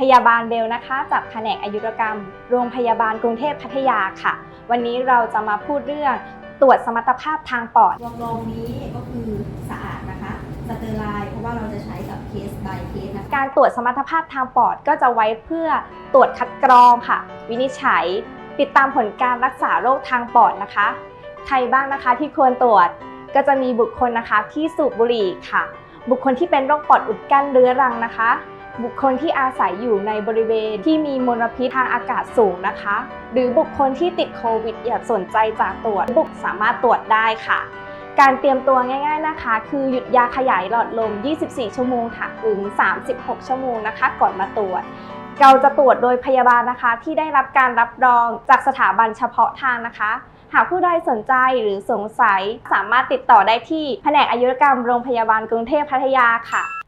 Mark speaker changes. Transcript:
Speaker 1: พยาบาลเบลนะคะ จากแผนกอายุรกรรม โรงพยาบาลกรุงเทพพัทยาค่ะ วันนี้เราจะมาพูดเรื่องตรวจสมรรถภาพทางปอด
Speaker 2: วงโรงนี้ก็คือสะอาดนะคะสเตอร์ไลน์เพราะว่าเราจะใช้กับเคส by เคสนะคะ
Speaker 1: การตรวจสมรรถภาพทางปอดก็จะไว้เพื่อตรวจคัดกรองค่ะ วินิจฉัย ติดตามผลการรักษาโรคทางปอดนะคะ ใครบ้างนะคะที่ควรตรวจก็จะมีบุคคลนะคะที่สูบบุหรี่ค่ะ บุคคลที่เป็นโรคปอดอุดกั้นเรื้อรังนะคะ บุคคลที่อาศัยอยู่ในบริเวณที่มีมลพิษทางอากาศสูงนะคะ หรือบุคคลที่ติดโควิดอย่าสนใจจากตรวจบุคสามารถตรวจได้ค่ะ การเตรียมตัวง่าย ๆนะคะ คือหยุดยาขยายหลอดลม 24 ชั่วโมงค่ะถึง 36 ชั่วโมงนะคะ ก่อนมาตรวจเราจะตรวจโดยพยาบาลนะคะ ที่ได้รับการรับรองจากสถาบันเฉพาะทางนะคะ หากผู้ใดสนใจหรือสงสัยสามารถติดต่อได้ที่แผนกอายุรกรรมโรงพยาบาลกรุงเทพพัทยาค่ะ